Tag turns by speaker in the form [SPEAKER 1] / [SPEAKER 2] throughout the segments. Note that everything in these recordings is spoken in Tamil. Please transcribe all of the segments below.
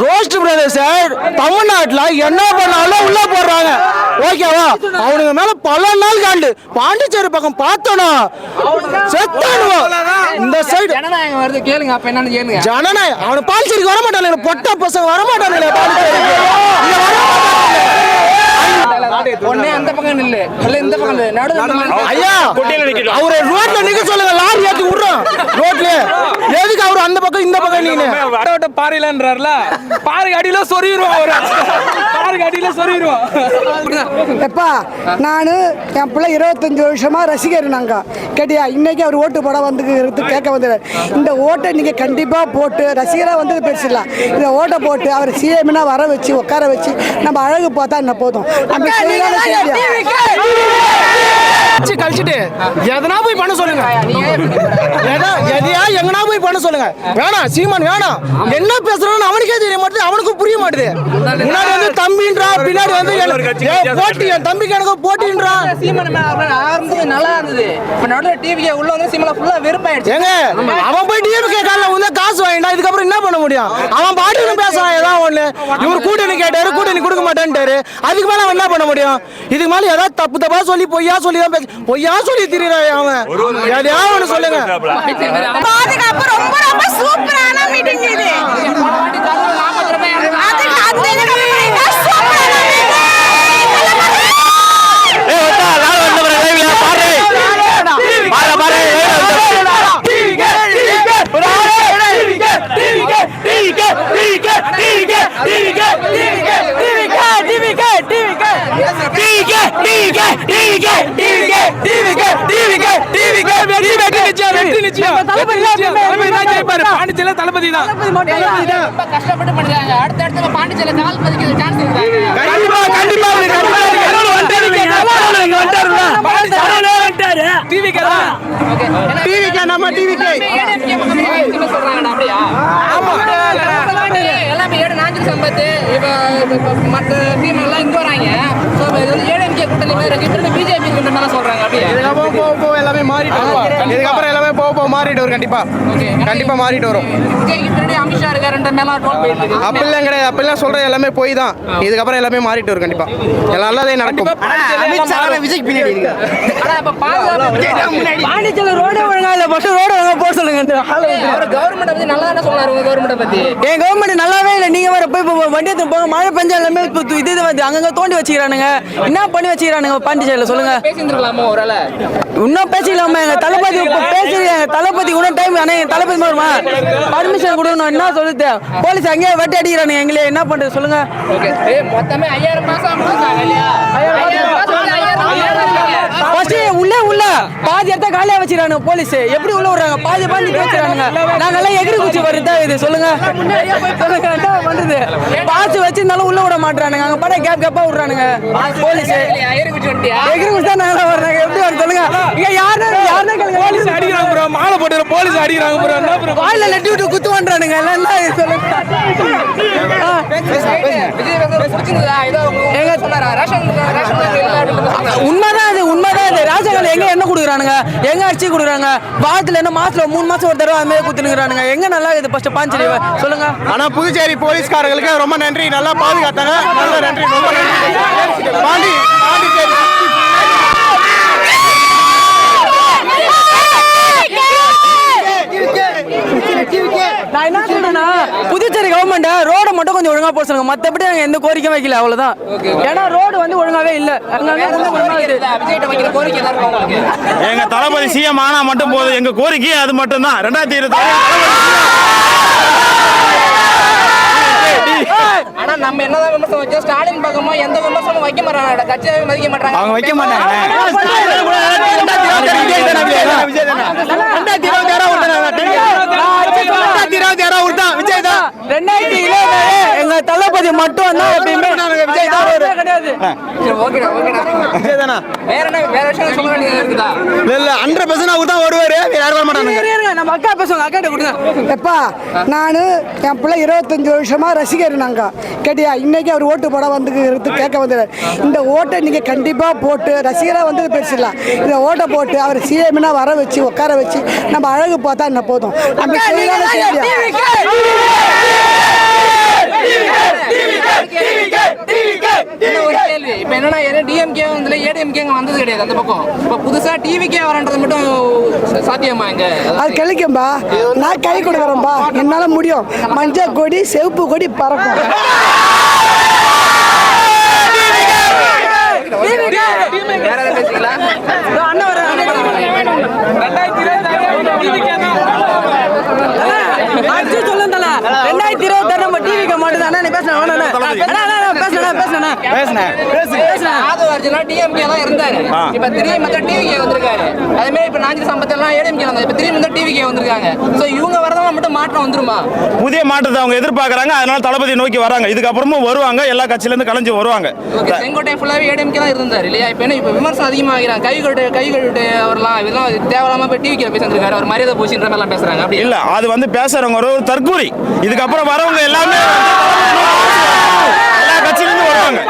[SPEAKER 1] ரோஸ்ட் பிரதர்ஸ் தமிழ்நாட்டுல என்ன பண்ணாலும் உள்ள போடுறாங்க. ஓகேவா அவனுங்க மேல பல நாள் காண்டு. பாண்டிச்சேரி பக்கம் பார்த்தோனா செத்தானுவோம் இந்த சைடு
[SPEAKER 2] ஜனநாயகம் வருது கேளுங்க அப்ப என்னன்னு கேளுங்க.
[SPEAKER 1] ஜனநாயகம் அவனு பாண்டிச்சேரிக்கு வர மாட்டானுங்க பொட்ட பசங்க வர மாட்டானுங்க பாண்டிச்சேரிக்கு வர
[SPEAKER 2] ஒண்ணே அந்த பக்கம் இல்ல இல்ல இந்த பக்கம் இல்ல நடுவுல
[SPEAKER 1] ஐயா! அவரை ரோட்ல நிக்க சொல்லுங்க. லாரி ஏத்தி விடுறோம். ரோட்ல எதுக்கு அவர் அந்த பக்கம் இந்த பக்கம் நீங்க
[SPEAKER 3] வடவட்ட பாறையிலன்றாருல? பாறைக்கு அடியில சொருகிருவோம் அவரு. பாறைக்கு அடியில சொருகிருவோம்.
[SPEAKER 4] எப்பா நான் என் பிள்ளை இருபத்தஞ்சு வருஷமா ரசிகர் நாங்க. கேட்டியா இன்னைக்கு அவர் ஓட்டு போட வந்து கேட்க வந்தார் இந்த ஓட்டை நீங்க கண்டிப்பா போட்டு ரசிகரா வந்து பேசல இந்த ஓட்டை போட்டு அவர் சிஎம்னா வர வச்சு உட்கார வச்சு நம்ம அழகு பார்த்தா என்ன போதும்? Acá, acá, acá, acá, acá, acá, acá, acá, acá, acá, acá, acá,
[SPEAKER 1] வச்சு கழிச்சிட்டு எதனா போய் பண்ண சொல்லுங்க. எதா எதையா எங்கனா போய் பண்ண சொல்லுங்க. வேணாம் சீமான் வேணாம் என்ன பேசுறான்னு அவனுக்கே தெரிய மாட்டேது அவனுக்கும் புரிய மாட்டுது. முன்னாடி வந்து தம்பின்றா பின்னாடி வந்து போட்டி என் தம்பிக்கு எனக்கு போட்டின்றா.
[SPEAKER 2] சீமன் மேல அவரு ஆரம்பிச்சது நல்லா இருந்தது. இப்ப நடுவுல டிவிக்கு உள்ள வந்து சீமல ஃபுல்லா வெறுப்பாயிடுச்சு.
[SPEAKER 1] ஏங்க அவன் போய் காலில் வந்து காசு வாங்கிட்டா இதுக்கப்புறம் என்ன பண்ண முடியும்? அவன் பாட்டுன்னு பேசுறான் ஏதாவது ஒண்ணு. இவர் கூட்டணி கேட்டாரு கூட்டணி கொடுக்க மாட்டேன்ட்டாரு. அதுக்கு மேல அவன் என்ன பண்ண முடியும்? இதுக்கு மேல ஏதாவது தப்பு தப்பா சொல்லி பொய்யா சொல்லி தான் பொய்யா சொல்லி திரியிறான் அவன்? எதையாவது சொல்லுங்க.
[SPEAKER 5] பாதுகாப்பு ரொம்ப ரொம்ப சூப்பரான மீட்டிங் இது.
[SPEAKER 3] பாண்டிச்சேரியில தளபதி தான்.
[SPEAKER 2] ரொம்ப கஷ்டப்பட்டு பண்றாங்க. அடுத்த இடத்துல பாண்டிச்சேரியில கால் பதிக்கிற சான்ஸ் இருக்காங்க
[SPEAKER 1] கண்டிப்பா கண்டிப்பா
[SPEAKER 3] தான்.
[SPEAKER 1] டிவிக்கே நம்ம டிவிக்கே
[SPEAKER 2] சொல்றாங்கடா அப்படியா ஆமா. எல்லாமே ஏழு சம்பத்து. இப்ப மற்ற டீம் எல்லாம் இங்க வராங்க. ஸோ இது வந்து ஏடிஎம்கே கூட்டணி மாதிரி இருக்கு. இப்ப பிஜேபி கூட்டணி மேல சொல்றாங்க அப்படியா?
[SPEAKER 1] இதுக்கப்புறம் போக போக எல்லாமே மாறிட்டு வரும் இதுக்கப்புறம் எல்லாமே போக போக மாறிட்டு வரும் கண்டிப்பா. கண்டிப்பா மாறிட்டு வரும்.
[SPEAKER 2] அமித்ஷா இருக்காருன்ற மேல
[SPEAKER 1] அப்படிலாம் கிடையாது. அப்படிலாம் சொல்ற எல்லாமே போய் தான். இதுக்கப்புறம் எல்லாமே மாறிட்டு வரும் கண்டிப்பா. எல்லாம் நல்லதே நடக்கும்.
[SPEAKER 4] விஜய்க்கு பின்னாடி பாண்டிச்சேரி ரோடே ஒழுங்கா இல்ல ஃபர்ஸ்ட் ரோடு ஒழுங்கா போட சொல்லுங்க
[SPEAKER 2] கவர்மெண்ட் பத்தி நல்லா தானே சொன்னாரு உங்க கவர்மெண்ட் பத்தி?
[SPEAKER 4] என் கவர்மெண்ட் நல்லாவே இல்லை. நீங்க வேற போய் வண்டி போங்க மழை பெஞ்சா எல்லாமே இது வந்து அங்கங்க தோண்டி வச்சுக்கிறானுங்க. என்ன பண்ணி வச்சுக்கிறானுங்க பாண்டிச்சேரியில் சொல்லுங்க. இன்னும் பேசிக்கலாமா? எங்க தளபதி எங்க தளபதி இன்னும் டைம் ஆனால் எங்க தளபதி வருமா பர்மிஷன் கொடுக்கணும். என்ன சொல்லுது போலீஸ் அங்கேயே வெட்டி அடிக்கிறானுங்க எங்களே. என்ன பண்றது? சொல்லுங்க.
[SPEAKER 2] மொத்தமே ஐயாயிரம் மாசம் ஐயாயிரம் மாசம் வந்து ஐயாயிரம் ஐயாயிரம்
[SPEAKER 4] ஃபர்ஸ்ட் உள்ள உள்ள பாதி இடத்த காலியா வச்சிருக்கானுங்க போலீஸ். எப்படி உள்ள விடுறாங்க? பாதி பாதி வச்சிருக்கானுங்க நாங்கெல்லாம் எகிரி குச்சி வருதா இது? சொல்லுங்க. பண்றது? பாஸ் வச்சிருந்தாலும் உள்ள விட மாட்டானுங்க அங்க பாட கேப் கேப்பா விடுறானுங்க. போலீஸ்.
[SPEAKER 2] ஐயாயிரம் குச்சி வந்துட்டியா
[SPEAKER 4] எகிரி குச்சி தான் நாங்களா வர்றாங்க. எப்படி வரும் சொல்லுங்க. இங்க யாருன்னு யாருன்னு கேளுங்க.
[SPEAKER 3] போலீஸ் அடிக்கிறாங்க ப்ரோ. மாலை போட்டு போலீஸ் அடிக்கிறாங்க ப்ரோ. என்ன ப்ரோ?
[SPEAKER 4] வாயில லெட்டி விட்டு குத்து பண்றானுங்க. எல்லாம் சொல்லுங்க? உண்மைதான் அது உண்மைதான். ராஜகால எங்க என்ன கொடுக்குறானுங்க? எங்க அரிசி கொடுக்குறாங்க? வாரத்துல என்ன மாசத்துல மூணு மாசம் ஒரு தடவை அது மாதிரி குத்துனுக்குறானுங்க எங்க நல்லா இது ஃபர்ஸ்ட் பாஞ்சலி சொல்லுங்க.
[SPEAKER 1] ஆனா புதுச்சேரி போலீஸ்காரங்களுக்கு ரொம்ப நன்றி. நல்லா பாதுகாத்தாங்க. நல்ல நன்றி. ரொம்ப நன்றி. பாண்டி பாண்டிச்சேரி
[SPEAKER 4] நான் என்ன சொல்றேன்னா புதுச்சேரி கவர்மெண்ட் ரோட மட்டும் கொஞ்சம் ஒழுங்கா போட சொல்லுங்க மத்தபடி நாங்க எந்த கோரிக்கையும் வைக்கல அவ்வளவுதான். ஏன்னா ரோடு வந்து ஒழுங்காவே இல்ல.
[SPEAKER 6] எங்க தளபதி சிஎம் ஆனா மட்டும் போதும். எங்க கோரிக்கை அது மட்டும் தான் ரெண்டாயிரத்தி இருபத்தி
[SPEAKER 2] ஆனா நம்ம என்னதான் விமர்சனம் வச்சோம் ஸ்டாலின் பக்கமோ எந்த விமர்சனமும் வைக்க மாட்டாங்க. கட்சியாவே மதிக்க மாட்டாங்க.
[SPEAKER 1] அவங்க வைக்க மாட்டாங்க. விஜய் தானே ரெண்டாயிரத்தி இருபத்தி ஆறா விட்டா விஜய் தான்
[SPEAKER 4] ரெண்டாயிரத்தி இருபது எங்க தளபதி மட்டும் தான் எப்பயுமே
[SPEAKER 1] விஜய் தான் வருவாரு.
[SPEAKER 4] கிடையாது.
[SPEAKER 2] வேற என்ன வேற விஷயம் சொல்ல வேண்டியது இருக்குதா?
[SPEAKER 1] இல்ல இல்ல ஹண்ட்ரட் பர்சன்ட் அவர் தான் வருவாரு. வேற யாரும் வர மாட்டாங்க
[SPEAKER 4] நம்ம அக்கா பேசுவாங்க அக்காட்ட கொடுங்க.
[SPEAKER 7] எப்பா நான் என் பிள்ளை இருபத்தஞ்சு வருஷமா ரசிகர் நாங்க. கேட்டியா இன்னைக்கு அவர் ஓட்டு போட வந்து கேட்க வந்தார் இந்த ஓட்டை நீங்க கண்டிப்பா போட்டு ரசிகரா வந்து பேசல இந்த ஓட்டை போட்டு அவர் சிஎம்னா வர வச்சு உட்கார வச்சு நம்ம அழகு பார்த்தா என்ன போதும்? நம்ம? ஒரு கேள்வி இப்போ என்னன்னா டிஎம்கே வந்து
[SPEAKER 2] ஏடிஎம்கே அங்கே வந்தது கிடையாது அந்த பக்கம். இப்போ புதுசாக டிவிக்கே வரன்றது மட்டும் சாத்தியமா
[SPEAKER 7] அது கிடைக்கும்பா நான் கை கொடுக்குறேன்பா. என்னால் முடியும். மஞ்சள் கொடி செவப்பு கொடி பறக்கும்.
[SPEAKER 4] அண்ணன்
[SPEAKER 2] ஆதவ அர்ஜுனா டிஎம்கே தான் இருந்தாரு. இப்ப திடீர்னு மத்த டிவிகே வந்திருக்காரு. அதே மாதிரி இப்ப சம்பத் எல்லாம் ஏடிஎம்கே வந்தாங்க இப்ப திடீர்னு வந்து டிவிகே வந்திருக்காங்க. சோ இவங்க வரதால மட்டும் மாற்றம் வந்துருமா?
[SPEAKER 8] புதிய மாற்றத்தை அவங்க எதிர்பார்க்கறாங்க. அதனால தளபதி நோக்கி வராங்க. இதுக்கப்புறமும் வருவாங்க. எல்லா கட்சியில இருந்து கலைஞ்சு வருவாங்க.
[SPEAKER 2] ஓகே செங்கோட்டை ஃபுல்லாவே ஏடிஎம்கே தான் இருந்தாரு இல்லையா? இப்ப என்ன இப்ப விமர்சனம் அதிகமாகிறாங்க. கை கழுட்டு கை கழுட்டு அவர்லாம் இதெல்லாம் தேவையில்லாம போய் டிவிக்கு பேச வந்திருக்காரு அவர் மரியாதை போச்சுன்ற மாதிரி எல்லாம் பேசுறாங்க. அப்படி.
[SPEAKER 8] இல்ல அது வந்து பேசுறவங்க ஒரு தற்கூரி. இதுக்கப்புறம் வரவங்க எல்லாமே எல்லா கட்சியில இருந்து வருவாங்க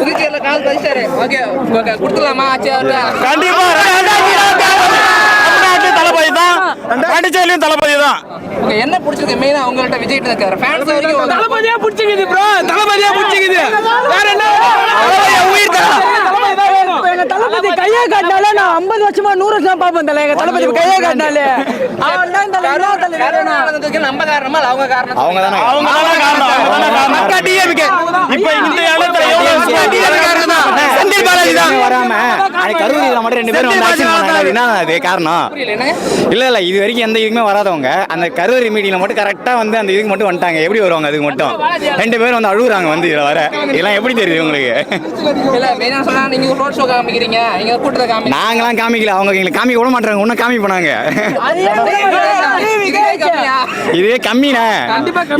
[SPEAKER 2] திருச்சியில கால் பதிச்சாரு. ஓகே ஓகே கொடுத்துடலாமா ஆச்சு அவர்கிட்ட
[SPEAKER 8] கண்டிப்பா தமிழ்நாட்டு தளபதி தான். பாண்டிச்சேரியிலும் தளபதி தான்.
[SPEAKER 2] ஓகே என்ன பிடிச்சிருக்கு மெயினா உங்கள்ட்ட விஜய் இருக்காரு. ஃபேன்ஸ் வரைக்கும்
[SPEAKER 3] தளபதியா பிடிச்சிக்குது ப்ரோ தளபதியா பிடிச்சிக்குது. வேற என்ன? உயிர் தான்.
[SPEAKER 4] தளபதி கையை காட்டினாலே நான் ஐம்பது வருஷமா நூறு வருஷமா பாப்பேன் தலை எங்க தளபதி கையை காட்டினாலே அவன் தான் தலை என்ன
[SPEAKER 2] நம்ம காரணமா அவங்க காரணம்
[SPEAKER 8] அவங்க தானே அவங்க தானே காரணம் அவங்க தானே காரணம் மக்கா டிஎம்கே இப்ப இந்த இடத்துல எவ்வளவு
[SPEAKER 9] செந்தில் பாலாஜி தான் வராம அன்னைக்கு கரூரில் மட்டும் ரெண்டு பேரும் அதுனா அது காரணம் இல்ல இல்ல இது வரைக்கும் எந்த இதுக்குமே வராதவங்க அந்த கரூரி மீட்டிங்ல மட்டும் கரெக்டா வந்து அந்த இதுக்கு மட்டும் வந்துட்டாங்க எப்படி வருவாங்க அதுக்கு மட்டும் ரெண்டு பேரும் வந்து அழுகுறாங்க வந்து இதுல வர இதெல்லாம் எப்படி தெரியுது உங்களுக்கு
[SPEAKER 2] காமிக்கிறீங்க? நீங்க
[SPEAKER 9] நாங்களாம் காமிக்கல. அவங்க எங்களுக்கு காமிக்க விட மாட்டாங்க ஒன்னும் காமி பண்ணாங்க.
[SPEAKER 2] இதுவே கம்மியா?
[SPEAKER 9] இதுவே கம்மிண்ணே.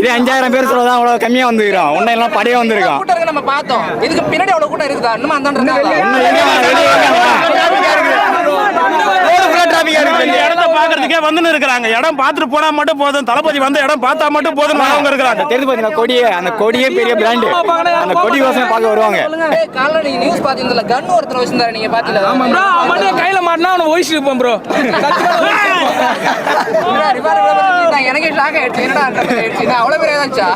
[SPEAKER 9] இதே அஞ்சாயிரம் பேர் சொல்லதான் அவ்வளவு கம்மியா வந்துருக்கோம் உன்ன எல்லாம் படையே வந்திருக்கோம்
[SPEAKER 2] நம்ம பார்த்தோம். இதுக்கு பின்னாடி அவ்வளவு கூட்டம் இருக்குதா? இன்னும் அந்த
[SPEAKER 9] இன்னும் எங்க வெளியே
[SPEAKER 8] இந்த இடத்த பாக்குறதுக்கே வந்துன்னு இருக்கிறாங்க. இடம் பார்த்துட்டு போனா மட்டும் போதும். தளபதி வந்த இடம் பார்த்தா மட்டும் போதும் அவங்க இருக்கிறாங்க.
[SPEAKER 9] தெரிஞ்சு பாத்தீங்கன்னா கொடியே அந்த கொடியே பெரிய பிராண்டு அந்த கொடி வாசனை பார்க்க வருவாங்க.
[SPEAKER 2] காலைல நீங்க நியூஸ் பாத்தீங்கல்ல கன் ஒருத்தர் வச்சிருந்தாரு நீங்க பாத்தீங்களா?
[SPEAKER 3] ப்ரோ அவன் மட்டும் கையில மாட்டினா அவனை ஒழிச்சு இருப்பேன் ப்ரோ
[SPEAKER 2] எனக்கே ஷாக் ஆயிடுச்சு. என்னடா அந்த மாதிரி ஆயிடுச்சு? நான் அவ்வளவு பேர் ஏதாச்சா?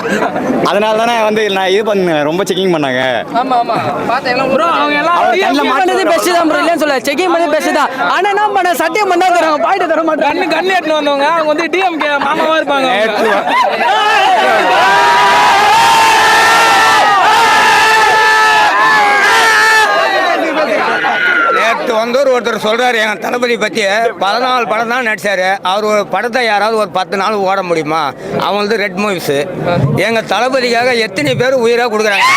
[SPEAKER 9] அதனால தானே வந்து நான் இது பண்ணேன். ரொம்ப செக்கிங் பண்ணாங்க.
[SPEAKER 2] ஆமா ஆமா. பார்த்தேன். எல்லாம்
[SPEAKER 3] ப்ரோ அவங்க எல்லாம்
[SPEAKER 9] அவர் கண்ணுல
[SPEAKER 4] செக்கிங் பண்ணது பெஸ்ட் தான் ப்ரோ இல்லைன்னு சொல்ல செக்கிங் பண்ணது பெஸ்ட் தான். ஆனா என்ன பண்ண? சத்தியம் பண்ணா தராங்க பாயிட்டு தர மாட்டாங்க
[SPEAKER 3] கண்ணு கண்ணு எட்டுன்னு வந்தவங்க அவங்க வந்து டிஎம்கே மாமாவா இருப்பாங்க
[SPEAKER 10] நேற்று வந்தவர் ஒருத்தர் சொல்றாரு எங்க தளபதி பத்தி பதினாலு படம் தான் நடிச்சாரு. அவர் ஒரு படத்தை யாராவது ஒரு பத்து நாள் ஓட முடியுமா? அவன் வந்து ரெட் மூவிஸ் எங்க தளபதிக்காக எத்தனை பேர் உயிரா கொடுக்குறாங்க?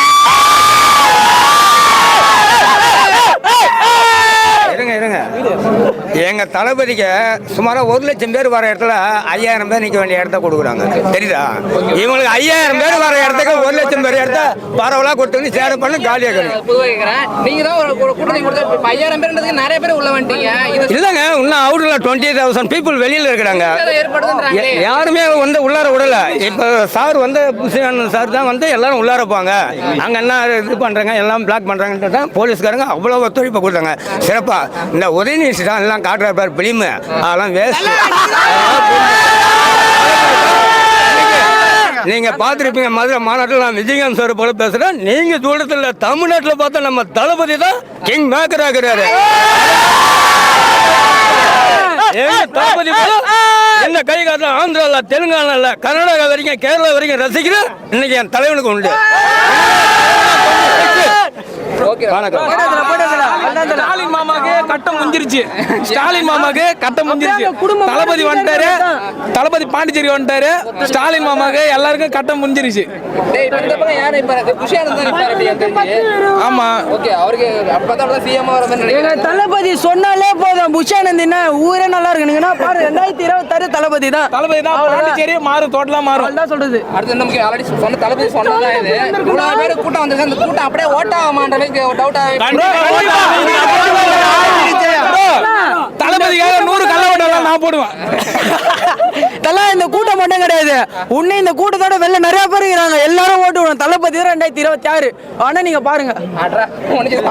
[SPEAKER 10] இருங்க இருங்க. எங்க தளபதிக்கு சுமாராக ஒரு லட்சம் பேர் வர இடத்துல ஐயாயிரம் பேர் நிக்க வேண்டிய இடத்த கொடுக்குறாங்க. தெரியுதா? இவங்களுக்கு ஐயாயிரம் பேர் வர இடத்துக்கு ஒரு லட்சம் பேர் இடத்த பரவலா கொடுத்து சேர பண்ணி காலியாக
[SPEAKER 2] பொதுவாக தான் ஒரு கூட்டணி கொடுத்து ஐயாயிரம் பேர்ன்றதுக்கு நிறைய பேர் உள்ள வந்துட்டீங்க இது
[SPEAKER 10] இல்லைங்க இன்னும் அவுட்ல டுவெண்ட்டி தௌசண்ட் பீப்புள் வெளியில இருக்கிறாங்க. யாருமே வந்து உள்ளார விடல. இப்போ சார் வந்து சார் தான் வந்து எல்லாரும் உள்ளார போங்க அங்க என்ன இது பண்றாங்க எல்லாம் பிளாக் பண்றாங்கன்ட்டு தான் போலீஸ்காரங்க அவ்வளவு ஒத்துழைப்பு கொடுத்தாங்க. சிறப்பா. இந்த உதயநிதி தான் எல்லாம் காட்டுற பேர் பிலிமு. அதெல்லாம் வேஸ்ட் நீங்க பார்த்துருப்பீங்க மதுரை மாநாட்டில் நான் விஜயகாந்த் சார் போல பேசுறேன். நீங்க தூரத்தில் தமிழ்நாட்டில் பார்த்தா நம்ம தளபதி தான் கிங் மேக்கர் ஆகிறாரு. தளபதி என்ன கை காட்டுல ஆந்திரால தெலுங்கானால கர்நாடகா வரைக்கும் கேரளா வரைக்கும் ரசிக்கிற இன்னைக்கு என் தலைவனுக்கு உண்டு.
[SPEAKER 3] ஸ்டாலின் மாமாக்கு கட்டம் முஞ்சிருச்சு ஸ்டாலின் மாமாக்கு கட்டம் முஞ்சிருச்சு தளபதி வந்துட்டாரு. தளபதி பாண்டிச்சேரி வந்துட்டாரு. ஸ்டாலின் மாமாக்கு எல்லாருக்கும் கட்டம் முஞ்சிருச்சு ஆமா.
[SPEAKER 4] தளபதி சொன்னாலே போதும். புஷானந்த் என்ன ஊரே நல்லா இருக்குனுங்கன்னா பாரு ரெண்டாயிரத்தி இருபத்தாறு தளபதி தான்.
[SPEAKER 3] தளபதி தான் பாண்டிச்சேரி மாறும் டோட்டலா மாறும்.
[SPEAKER 4] தான் சொல்றது.
[SPEAKER 2] அடுத்து நமக்கு ஆல்ரெடி சொன்ன தளபதி சொன்னதான் இது? இவ்வளவு பேர் கூட்டம் வந்திருக்கு. அந்த கூட்டம் அப்படியே ஓட்டாமான்ற அளவுக்கு டவுட்
[SPEAKER 3] தளபதிக்காக நூறு கள்ளவட்டெல்லாம் நான் போடுவேன்
[SPEAKER 4] தலா இந்த கூட்டம் மட்டும் கிடையாது உன்னை இந்த கூட்டத்தோட வெளில நிறைய பேர் இருக்கிறாங்க எல்லாரும் ஓட்டு விடும் தளபதி ரெண்டாயிரத்தி இருபத்தி ஆறு ஆனா நீங்க பாருங்க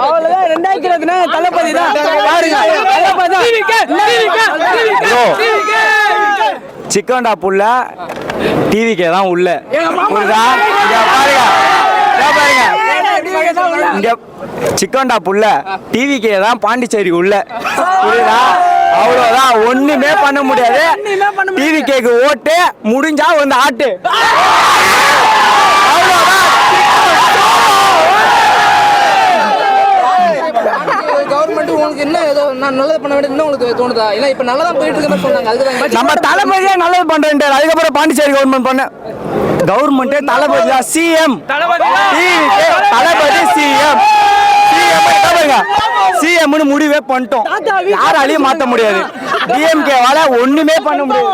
[SPEAKER 4] அவ்வளவுதான் ரெண்டாயிரத்தி இருபத்தி நாலு தளபதி தான் பாருங்க தளபதி.
[SPEAKER 9] சிக்கன்டா புள்ள டிவிக்கே தான் உள்ள பாருங்க பாருங்க இங்க சிக்கன்டா புள்ள டிவிக்கே தான் பாண்டிச்சேரி உள்ள. புரியுதா? அவ்வளோதான் ஒண்ணுமே பண்ண முடியாது. டிவி கேக்கு ஓட்டு முடிஞ்சா வந்து ஆட்டு.
[SPEAKER 2] கவர்மெண்ட் உங்களுக்கு என்ன ஏதோ நான் நல்லது பண்ண வேண்டியது இன்னும் உங்களுக்கு தோணுதா? இல்ல இப்ப நல்லா தான் போயிட்டு இருக்குன்னு சொன்னாங்க அதுக்கு
[SPEAKER 9] நம்ம தளபதியே நல்லது பண்றேன் அதுக்கப்புறம் பாண்டிச்சேரி கவர்மெண்ட் பண்ண. கவர்மெண்டே தளபதி சிஎம் தளபதி சிஎம் சிஎம்னு முடிவே பண்ணிட்டோம். யாராலையும் மாத்த முடியாது. டிஎம்கே வால ஒண்ணுமே பண்ண முடியாது.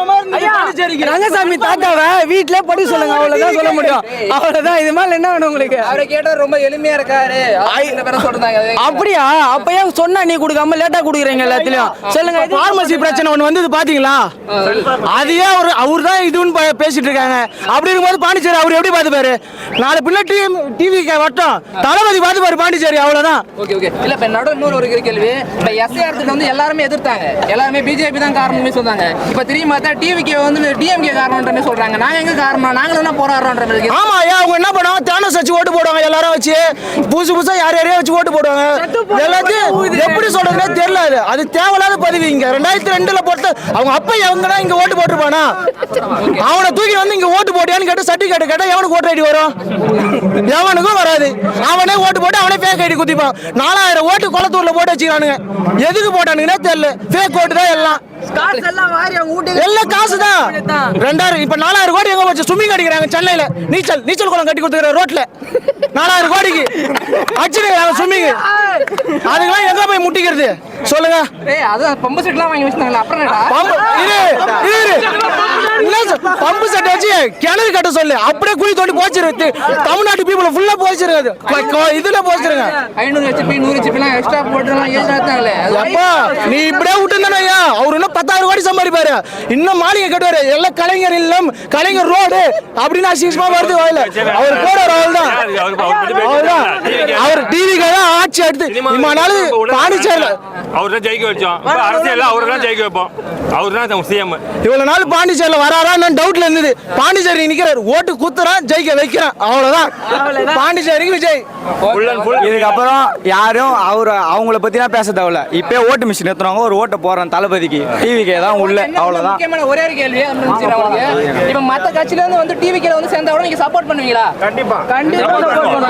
[SPEAKER 1] ரங்கசாமி தாத்தாவை வீட்லயே படி சொல்லுங்க. அவ்வளவுதான் சொல்ல முடியும். அவ்வளவுதான். இது மாதிரி என்ன வேணும் உங்களுக்கு?
[SPEAKER 2] அவரை கேட்டா ரொம்ப எளிமையா இருக்காரு.
[SPEAKER 1] அப்படியா? அப்பயே சொன்னா நீ கொடுக்காம லேட்டா குடுக்குறீங்க எல்லாத்துலயும். சொல்லுங்க. பார்மசி பிரச்சனை ஒண்ணு வந்தது பாத்தீங்களா? அதையே அவர் அவர் தான் இதுன்னு பேசிட்டு இருக்காங்க. அப்படி இருக்கும்போது பாண்டிச்சேரி அவர் எப்படி பார்த்துப்பாரு? நாலு பிள்ளை டிவி டிவி வட்டம். தளபதி பார்த்துப்பாரு பாண்டிச்சேரி அவ்வளவுதான்.
[SPEAKER 2] Okay okay. இல்ல இப்ப இன்னொரு ஒரு கேள்வி. இப்ப எஸ்ஏஆர் வந்து எல்லாருமே எதிர்த்தாங்க. எல்லாருமே பிஜேபி தான் காரணமே சொன்னாங்க இப்ப திரும்பி பார்த்தா டிவிக்கு வந்து டிஎம்கே காரணம்ன்ற சொல்றாங்க. நாங்க எங்க காரணம்? நாங்களும் தான் போராடுறோன்ற மாதிரி.
[SPEAKER 1] ஆமா ஐயா அவங்க என்ன பண்ணுவாங்க? தேனஸ் வச்சு ஓட்டு போடுவாங்க எல்லாரும் வச்சு. புதுசு புதுசா யார் யாரையோ வச்சு ஓட்டு போடுவாங்க. எல்லாத்தையும் எப்படி சொல்றதுனே தெரியல அது. தேவையில்லாத பதிவு இங்க. ரெண்டாயிரத்தி ரெண்டுல போட்டு அவங்க அப்பா எவங்கன்னா இங்க ஓட்டு போட்டுருப்பானா? அவனை தூக்கி வந்து இங்க ஓட்டு போட்டியான்னு கேட்டு சர்டிபிகேட் கேட்டா எவனுக்கு ஓட்டு ஐடி வரும்? எவனுக்கும் வராது. அவனே ஓட்டு போட்டு அவனே ஃபேக் ஐடி குத்திப்பான். நாலாயிரம் ஓட்டு குளத்தூர்ல போட்டு வச்சுக்கிறானுங்க. எதுக்கு போட்டானுங்கன்னே தெரியல. ஃபேக் ஓட்டு தான் எல்லாம். எல்லாம் காசு தான். ரெண்டாயிரம் இப்ப நாலாயிரம் கோடி எங்க போச்சு? ஸ்விம்மிங் அடிக்கிறாங்க சென்னையில. நீச்சல் நீச்சல் குளம் கட்டி கொடுத்துக்கிற ரோட்ல. நாலாயிரம் கோடிக்கு. அடிச்சுக்கிறாங்க ஸ்விம்மிங் அதுக்கெல்லாம் எங்க போய் முட்டிக்கிறது? சொல்லுங்க.
[SPEAKER 2] ஏய் அதான் பம்பு செட்லாம் வாங்கி வச்சிருந்தாங்களா அப்புறம்
[SPEAKER 1] பம்பு செட் வச்சு கிணறு கட்ட சொல்லு. அப்படியே குழி தோண்டி போச்சிரு. தமிழ்நாட்டு பீப்புள் ஃபுல்லா போச்சிருக்காது. இதுல போச்சிருங்க.
[SPEAKER 2] ஐநூறு ஹெச்பி நூறு ஹெச்பிலாம் எக்ஸ்ட்ரா போட்டுலாம்
[SPEAKER 1] அப்பா நீ இப்படியே விட்டுருந்தானே ஐயா அவர் இன்னும் பத்தாயிரம் கோடி சம்பாதிப்பாரு. இன்னும் மாளிகை கட்டுவாரு. எல்லாம் கலைஞர் இல்லம் கலைஞர் ரோடு அப்படின்னு அசிங்கமா வருது வாயில. அவர் போறாரு அவ்வளவுதான் அவ்வளவுதான் அவர் டிவிக்கு தான் ஆட்சி எடுத்து இம்மா நாள் பாண்டிச்சேரியில.
[SPEAKER 6] அவர் தான் ஜெயிக்க வச்சோம். இப்ப அரசியல் அவர் தான் ஜெயிக்க வைப்போம். அவர் தான் சிஎம்
[SPEAKER 1] இவ்வளவு நாள் பாண்டிச்சேரியில வராரா டவுட்ல இருந்தது. பாண்டிச்சேரி நிக்கிறார். ஓட்டு குத்துறான் ஜெயிக்க வைக்கிறான். அவ்வளவுதான். பாண்டிச்சேரிக்கு விஜய்.
[SPEAKER 9] இதுக்கப்புறம் யாரும் அவர் அவங்கள பத்திலாம் பேச தேவையில்ல. இப்பயே ஓட்டு மிஷின் எடுத்துறவங்க ஒரு ஓட்டை போடுறோம் தளபதிக்கு. டிவிக்கே தான் உள்ள. அவ்வளவுதான்.
[SPEAKER 2] முக்கியமான ஒரே ஒரு கேள்வி. இப்ப மத்த கட்சியில இருந்து வந்து டிவி வந்து சேர்ந்தா கூட நீங்க சப்போர்ட் பண்ணுவீங்களா?
[SPEAKER 6] கண்டிப்பா.
[SPEAKER 2] கண்டிப்பா.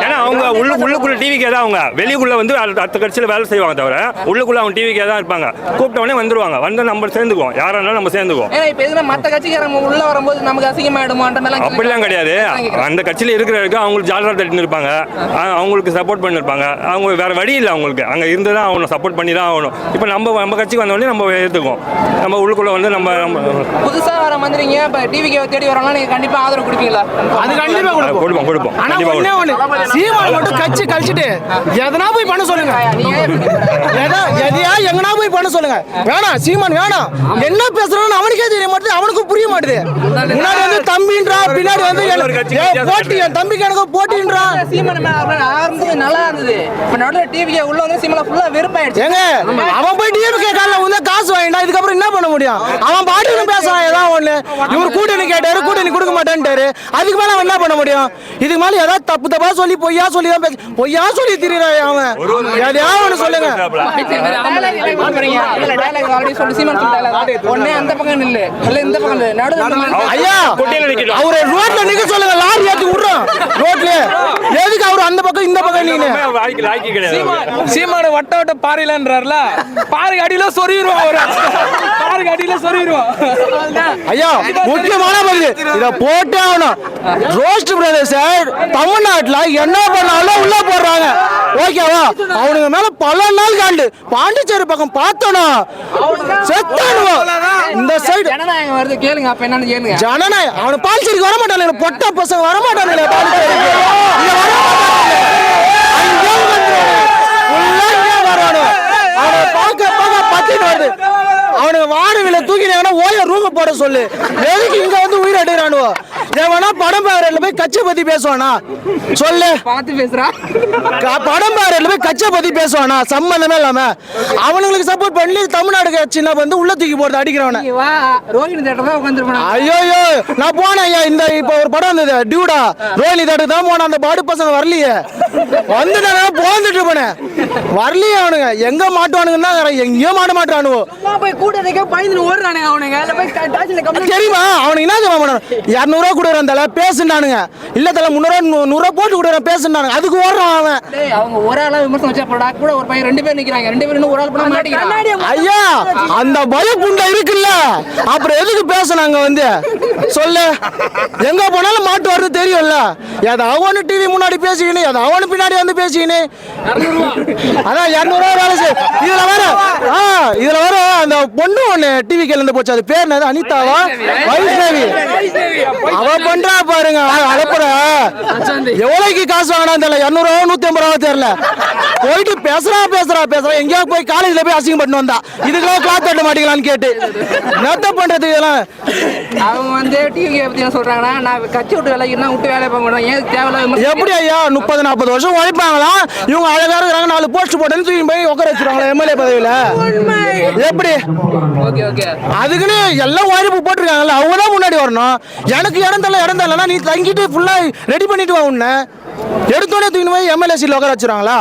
[SPEAKER 6] ஏன்னா அவங்க உள்ள உள்ளுக்குள்ள டிவிக்கே தான் அவங்க. வெளியுக்குள்ள வந்து அடுத்த கட்சியில் வேலை செய்வாங்க தவிர உள்ளுக்குள்ள அவங்க டிவிக்கே தான் இருப்பாங்க. கூப்பிட்ட உடனே வந்துருவாங்க. வந்து நம்ம சேர்ந்துக்குவோம். யாரா இருந்தாலும் நம்ம சேர்ந்துக்குவோம்.
[SPEAKER 2] ஏன்னா இப்ப எதுனா மத்த கட்சிக்காரங்க உள்ள வரும்போது நமக்கு அசிங்கமாயிடுமோன்ற மாதிரி
[SPEAKER 6] அப்படிலாம் கிடையாது. அந்த கட்சியில் இருக்கிற வரைக்கும் அவங்களுக்கு ஜாலரா தட்டின்னு இருப்பாங்க. அவங்களுக்கு சப்போர்ட் பண்ணிருப்பாங்க. அவங்க வேற வழி இல்லை அவங்களுக்கு. அங்கே இருந்து தான் அவனை சப்போர்ட் பண்ணி தான் ஆகணும். இப்போ நம்ம நம்ம கட்சிக்கு வந்த உடனே நம்ம ஏற்றுக்குவோம் நம்ம உள்ளுக்குள்ள வந்து நம்ம நம்ம
[SPEAKER 2] புதுசா வர மந்திரிங்க இப்ப டிவிக்கு தேடி வராங்களா நீங்க கண்டிப்பா ஆதரவு கொடுப்பீங்களா?
[SPEAKER 1] அது கண்டிப்பா கொடுப்போம்.
[SPEAKER 6] கொடுப்போம் கொடுப்போம்.
[SPEAKER 1] ஆனா
[SPEAKER 6] கண்டிப்பா
[SPEAKER 1] ஒண்ணே
[SPEAKER 6] கொடுப்போம்.
[SPEAKER 1] ஒண்ணு. சீமான் மட்டும் கட்சி கழிச்சிட்டு எதனா போய் பண்ண சொல்லுங்க? எதா எதையா எங்கனா போய் பண்ண சொல்லுங்க. வேணாம் சீமான் வேணாம். என்ன பேசுறான்னு அவனுக்கே மாட்டேது அவனுக்கும் புரிய மாட்டேது. முன்னாடி வந்து தம்பின்றா பின்னாடி வந்து போட்டி என் தம்பிக்கு எனக்கு போட்டின்றா.
[SPEAKER 2] சீமான் ஆரம்பிச்சு நல்லா இருந்தது. இப்ப நடுவில் டிவிக்கு உள்ள வந்து சீமான் ஃபுல்லா வெறுப்பாயிடுச்சு.
[SPEAKER 1] ஏங்க அவன் போய் டிஎம்கே காலில் வந்து காசு வாங்கிட்டா இதுக்கப்புறம் என்ன பண்ண முடியும்? அவன் பாட்டுக்கு பேசுறான் ஏதாவது ஒண்ணு. இவர் கூட்டணி கேட்டாரு கூட்டணி கொடுக்க மாட்டேன்ட்டாரு. அதுக்கு மேல அவன் என்ன பண்ண முடியும்? இதுக்கு மேல ஏதாவது தப்பு தப்பா சொல்லி பொய்யா சொல்லி தான் பேச பொய்யா சொல்லி திரியிறான் அவன்? எதையாவது ஒண்ணு சொல்லுங்க.
[SPEAKER 2] ஒண்ணே அந்த பக்கம் இல்ல இந்த பக்கம் நில்லு நடுவில்
[SPEAKER 1] ஐயா!
[SPEAKER 6] கொட்டையில நிக்கட்டும்.
[SPEAKER 1] அவரை ரோட்ல நிக்க சொல்லுங்க லாரி ஏத்தி விடுறோம். ரோட்ல எதுக்கு அவர் அந்த பக்கம் இந்த பக்கம் நீங்க?
[SPEAKER 3] சீமான வட்ட வட்ட பாறையிலன்றார்ல. பாறைக்கு அடியில சொருவிடுவோம் அவரு. பாறைக்கு அடியில சொருவிடுவோம்
[SPEAKER 1] ஐயா முக்கியமான பதில். இத போட்டே ஆகணும். ரோஸ்ட் பிரதர்ஸ் தமிழ்நாட்டுல என்ன பண்ணாலும் உள்ள போடுறாங்க. ஓகேவா அவனுங்க மேல பல நாள் காண்டு. பாண்டிச்சேரி பக்கம் பார்த்தோனா செத்தானுவோம் இந்த சைடு
[SPEAKER 2] ஜனநாயகம் வருது கேளுங்க அப்ப என்னன்னு கேளுங்க.
[SPEAKER 1] ஜனநாயகம் பால் பாண்டிச்சேரிக்கு வர மாட்டானுங்க பொட்ட பசங்க வர மாட்டானுங்களே பாண்டிச்சேரிக்கு இங்க வர மாட்டானுங்களே அவனை பார்க்க பார்க்க வருது. அவனுக்கு வானவில தூக்கினா ஓய ரூம போட சொல்லு. எதுக்கு இங்க வந்து உயிர் எடுக்கிறானுவோ. எவனா படம் பாக்குறதுல போய் கட்சியை பத்தி பேசுவானா? சொல்லு.
[SPEAKER 2] பார்த்து பேசுறா.
[SPEAKER 1] படம் பாக்குறதுல போய் கட்சியை பத்தி பேசுவானா? சம்பந்தமே இல்லாம. அவனுங்களுக்கு சப்போர்ட் பண்ணி தமிழ்நாடு கட்சினா வந்து உள்ள தூக்கி போறது அடிக்கிறவன.
[SPEAKER 2] ரோஹிணி தேட்டர் தான் உட்காந்துருப்பேன்
[SPEAKER 1] ஐயோ நான் போனேன் ஐயா இந்த இப்ப ஒரு படம் வந்தது டியூடா. ரோஹினி தட்டு தான் போனேன் அந்த பாடு பசங்க வரலையே. வந்து நான் போந்துட்டு போனேன் வரலையே அவனுங்க. எங்க மாட்டுவானுங்கன்னா எங்கேயோ மாட்ட மாட்டானுவோ
[SPEAKER 7] போய் கூட்டத்துக்கே பயந்து ஓடுறானுங்க அவனுங்க.
[SPEAKER 1] தெரியுமா? அவனுக்கு என்ன தெரியுமா பண்ணணும் இரநூறுவா கொடுக்குறான் தலை பேசுனானுங்க இல்ல தலை முந்நூறுவா நூ- நூறுவா போட்டு கொடுக்குறான் பேசுனானுங்க அதுக்கு ஓடுறான் அவன்.
[SPEAKER 2] டேய் அவங்க ஒரு ஆளா விமர்சனம் வச்சா போடா. கூட ஒரு பையன் ரெண்டு பேர் நிக்கிறாங்க. ரெண்டு பேரும் ஒரு ஆள் பண்ண மாட்டேங்கிறாங்க
[SPEAKER 1] ஐயா அந்த பயப்புண்டை இருக்குல்ல. அப்புறம் எதுக்கு பேசுனாங்க வந்து? சொல்லு. எங்க போனாலும் மாட்டு வருது தெரியும்ல. ஏதாவது ஒன்று டிவி முன்னாடி பேசிக்கினு ஏதாவது ஒன்று பின்னாடி வந்து பேசிக்கினு. அதான் இரநூறுவா வேலை செய். இதுல வேற ஆ இதுல வேற அந்த பொண்ணு ஒண்ணு டிவி இருந்து போச்சு. அது பேர் என்னது? அனிதாவா? வைஷ்ணவி. அவ பண்றா பாருங்க. அழப்புற எவ்வளவுக்கு காசு வாங்கினா தெரியல. இரநூறுவா நூத்தி ஐம்பது ரூபா தெரியல. போயிட்டு பேசுறா பேசுறா பேசுறா. எங்கேயோ போய் காலேஜ்ல போய் அசிங்கப்பட்டு வந்தா. இதுக்கெல்லாம் கிளாஸ் கட்ட மாட்டீங்களான்னு கேட்டு. என்னத்த பண்றது இதெல்லாம்?
[SPEAKER 2] அவங்க வந்து டிவி பத்தி என்ன சொல்றாங்கன்னா நான் கட்சி விட்டு வேலைக்கு விட்டு வேலையை பார்க்க மாட்டோம் ஏன் தேவையில்ல
[SPEAKER 1] எப்படி ஐயா? முப்பது நாற்பது வருஷம் உழைப்பாங்களாம் இவங்க அழகா இருக்கிறாங்க. நாலு போஸ்ட் போட்டு தூக்கி போய் உட்கார வச்சிருவாங்களா எம்எல்ஏ பதவியில? எப்படி? அதுக்குன்னு எல்லாம் உழைப்பு போட்டிருக்காங்கல்ல. அவங்க தான் முன்னாடி வரணும். எனக்கு இடம் தரல இடம் தரலன்னா நீ தங்கிட்டு ஃபுல்லா ரெடி பண்ணிட்டு வா உன்னை. எடுத்தோடனே தூக்கி போய் எம்எல்ஏ சீட்ல உட்கார வச்சிருவாங்களா?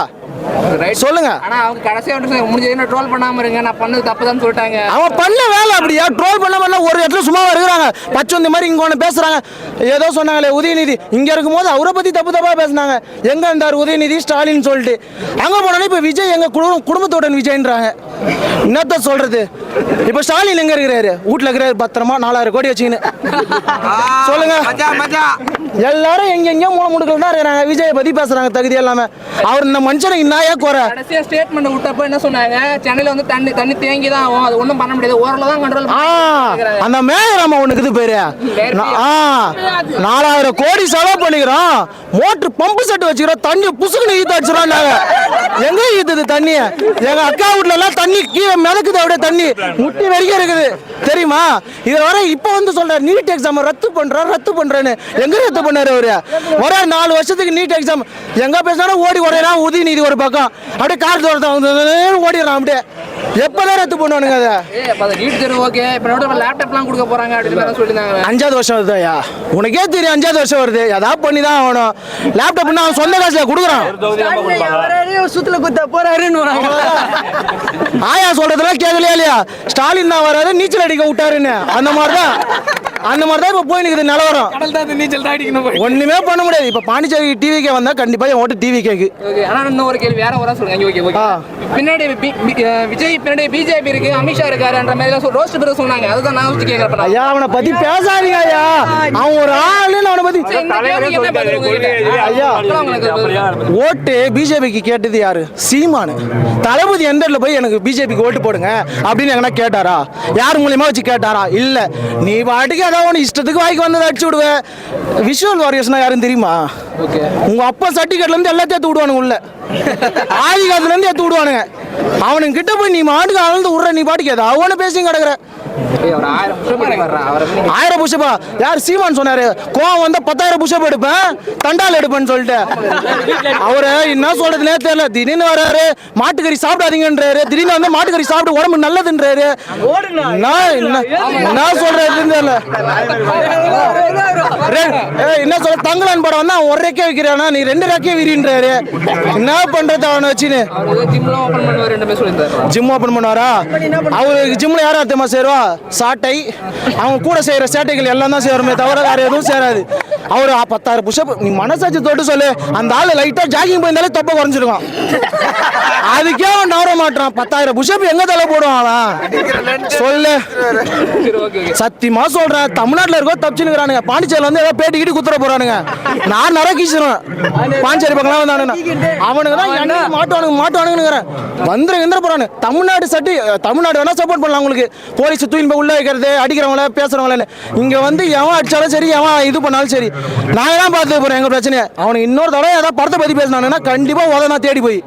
[SPEAKER 1] சொல்லுங்க.
[SPEAKER 2] ஆனா அவங்க கடைசியா வந்து முடிஞ்சது ட்ரோல் பண்ணாம இருங்க. நான் பண்ணது தப்பு தான் சொல்லிட்டாங்க.
[SPEAKER 1] அவன் பண்ண வேலை அப்படியா ட்ரோல் பண்ண பண்ண ஒரு இடத்துல சும்மாவா இருக்கிறாங்க. பச்சொந்தி மாதிரி இங்க ஒன்று பேசுறாங்க. ஏதோ சொன்னாங்களே உதயநிதி. இங்க இருக்கும்போது அவரை பத்தி தப்பு தப்பா பேசுனாங்க. எங்க இருந்தார் உதயநிதி ஸ்டாலின் சொல்லிட்டு. அங்க போனோன்னே இப்ப விஜய் எங்க குடும்பம் குடும்பத்துடன் விஜய்ன்றாங்க. என்னத்த சொல்றது? இப்ப ஸ்டாலின் எங்க இருக்கிறாரு? வீட்டுல இருக்கிறாரு பத்திரமா நாலாயிரம் கோடி வச்சுக்கின்னு. சொல்லுங்க. எல்லாரும் எங்க எங்கேயோ மூல முடுக்கல் தான் இருக்கிறாங்க. விஜயை பத்தி பேசுறாங்க தகுதி எல்லாமே அவர் இந்த மனுஷனுக்கு ஏன் குறை?
[SPEAKER 2] கடைசியா ஸ்டேட்மெண்ட் விட்டப்ப என்ன சொன்னாங்க? சென்னையில வந்து தண்ணி தண்ணி தேங்கி தான் ஆகும். அது ஒண்ணும் பண்ண முடியாது. ஓரளவு தான் கண்ட்ரோல்
[SPEAKER 1] அந்த மேயராம ஒண்ணுக்கு இது பேரு. நாலாயிரம் கோடி செலவு பண்ணிக்கிறோம். மோட்டர் பம்பு செட் வச்சுக்கிறோம். தண்ணி புசுக்குன்னு ஈத்து வச்சிரும் நாங்க எங்க ஈத்துது தண்ணி எங்க அக்கா வீட்ல எல்லாம் தண்ணி கீழே மிதக்குது அப்படியே தண்ணி. முட்டி வரைக்கும் இருக்குது. தெரியுமா? இது வர இப்ப வந்து சொல்ற நீட் எக்ஸாம் ரத்து பண்றோம் ரத்து பண்றேன்னு. எங்க ரத்து பண்ணாரு அவரு? வர நாலு வருஷத்துக்கு நீட் எக்ஸாம் எங்க பேசினாலும் ஓடி ஓடுறான் உதவி நீதி ஒரு பக்கம். அப்படியே கார் தோட்டம் ஓடிடுறான் அப்படியே. எப்பதான் ரத்து பண்ணுவானுங்க அதை?
[SPEAKER 2] நீட் தேர்வு ஓகே. இப்ப லேப்டாப்லாம் கொடுக்க போறாங்க அப்படின்னு சொல்லியிருந்தாங்க
[SPEAKER 1] அஞ்சாவது வருஷம் வருதுயா? உனக்கே தெரியும் அஞ்சாவது வருஷம் வருது. ஏதாவது பண்ணி தான் ஆகணும் லேப்டாப்னா அவன் சொந்த காசுல கொடுக்குறான்.
[SPEAKER 7] சுத்துல குத்த போறாருன்னு
[SPEAKER 1] ஆயா சொல்றதெல்லாம் கேட்கலையா இல்லையா? ஸ்டாலின் தான் வராரு நீச்சல் அடிக்க விட்டாருன்னு. அந்த மாதிரி தான் அந்த மாதிரி தான் இப்போ போய் நிற்குது நிலவரம்.
[SPEAKER 3] கடல் தான் நீச்சல் தான் அடிக்கணும்
[SPEAKER 1] ஒண்ணுமே பண்ண முடியாது. இப்போ பாண்டிச்சேரி டிவிக்கே வந்தா கண்டிப்பா என் ஓட்டு டிவி கேக்கு
[SPEAKER 2] ஆனா இன்னும் ஒரு கேள்வி வேற ஒரு சொல்லுங்க. Okay okay. பின்னாடி விஜய் பின்னாடி பிஜேபி இருக்கு அமித்ஷா இருக்காருன்ற மாதிரி ரோஸ்ட் பேர் சொன்னாங்க. அதுதான் நான் யோசிச்சு கேட்கறேன்
[SPEAKER 1] ஐயா அவனை பத்தி பேசாதீங்க ஐயா. அவன் ஒரு ஆளுன்னு அவனை பத்தி ஐயா. ஓட்டு பிஜேபிக்கு கேட்டது யாரு? சீமானு. தளபதி எந்தர்ல போய் எனக்கு பிஜேபிக்கு ஓட்டு போடுங்க அப்படின்னு எங்கன்னா கேட்டாரா? யார் மூலியமா வச்சு கேட்டாரா? இல்ல. நீ பாட்டுக்கு ஏதாவது ஒன்று இஷ்டத்துக்கு வாய்க்கு வந்ததை அடிச்சு விடுவ. விஷுவல் வாரியர்ஸ்னா யாரும் தெரியுமா? உங்க அப்பா சர்டிஃபிகேட்ல இருந்து எல்லாத்தையும் எடுத்து விடுவானுங்க உள்ள. ஆதி காலத்துல இருந்து எடுத்து விடுவானுங்க. அவனுங்க கிட்ட போய் நீ மாட்டுக்கு அளந்து விடுற நீ பாட்டுக்கு ஏதாவது ஒன்று பேசி கிடக்குற.
[SPEAKER 2] ஆயிரம்
[SPEAKER 1] புஷப்பா யார் சீமான் சொன்னாரு? கோவம் வந்தா பத்தாயிரம் புஷப் எடுப்பேன். தண்டால் எடுப்பேன்னு சொல்லிட்டு அவரு என்ன சொல்றதுனே தெரியல. திடீர்னு வராரு மாட்டுக்கறி சாப்பிடாதீங்கன்றாரு. திடீர்னு வந்து மாட்டுக்கறி சாப்பிட்டு உடம்பு நல்லதுன்றாரு. நான் என்ன சொல்றதுன்னு தெரியல. என்ன சொல்ற? தங்கலான் படம் வந்தா அவன் ஒரு ரெக்கே வைக்கிறானா? நீ ரெண்டு ரெக்கே விரின்றாரு. என்ன பண்றது அவனை வச்சுன்னு? ஜிம் ஓபன் பண்ணுவாரா அவரு ஜிம்ல யாரா தெரியுமா சேருவா? சாட்டை அவங்க கூட செய்யற சேட்டைகள் எல்லாம் தான் சேருமே தவிர வேற எதுவும் சேராது. அவரு பத்தாயிரம் புஷப் நீ மனசாட்சி தொட்டு சொல்லு. அந்த ஆளு லைட்டா ஜாகிங் போயிருந்தாலே தொப்பை குறைஞ்சிருக்கும் அதுக்கே அவன் நவர மாட்டான். பத்தாயிரம் புஷப் எங்க தலை போடுவான் அவன்? சொல்லு. சத்தியமா சொல்றேன். தமிழ்நாட்டுல இருக்கோ தப்பிச்சுனுக்குறானுங்க பாண்டிச்சேரியில வந்து ஏதோ பேட்டி கிட்டி குத்துற போறானுங்க. நான் நரகிச்சிருவேன் பாண்டிச்சேரி பக்கம் வந்தானுங்க. அவனுக்கு தான் என்னைக்கு மாட்டுவானுங்க மாட்டுவானுங்கிறேன் வந்துருங்க எந்திர போறானு தமிழ்நாடு சட்டி தமிழ்நாடு வேணா சப்போர்ட் பண்ணலாம் உங்களுக்கு போலீஸ் தூயின் உள்ளே உள்ள வைக்கிறது அடிக்கிறவங்கள பேசுறவங்கள இங்க வந்து எவன் அடிச்சாலும் சரி எவன் இது பண்ணாலும் சரி நாங்கள் தான் பார்த்து போறோம் எங்க பிரச்சனையை. அவனுக்கு இன்னொரு தடவை ஏதாவது படத்தை பற்றி பேசினானுன்னா கண்டிப்பா உதனா தேடி போய்.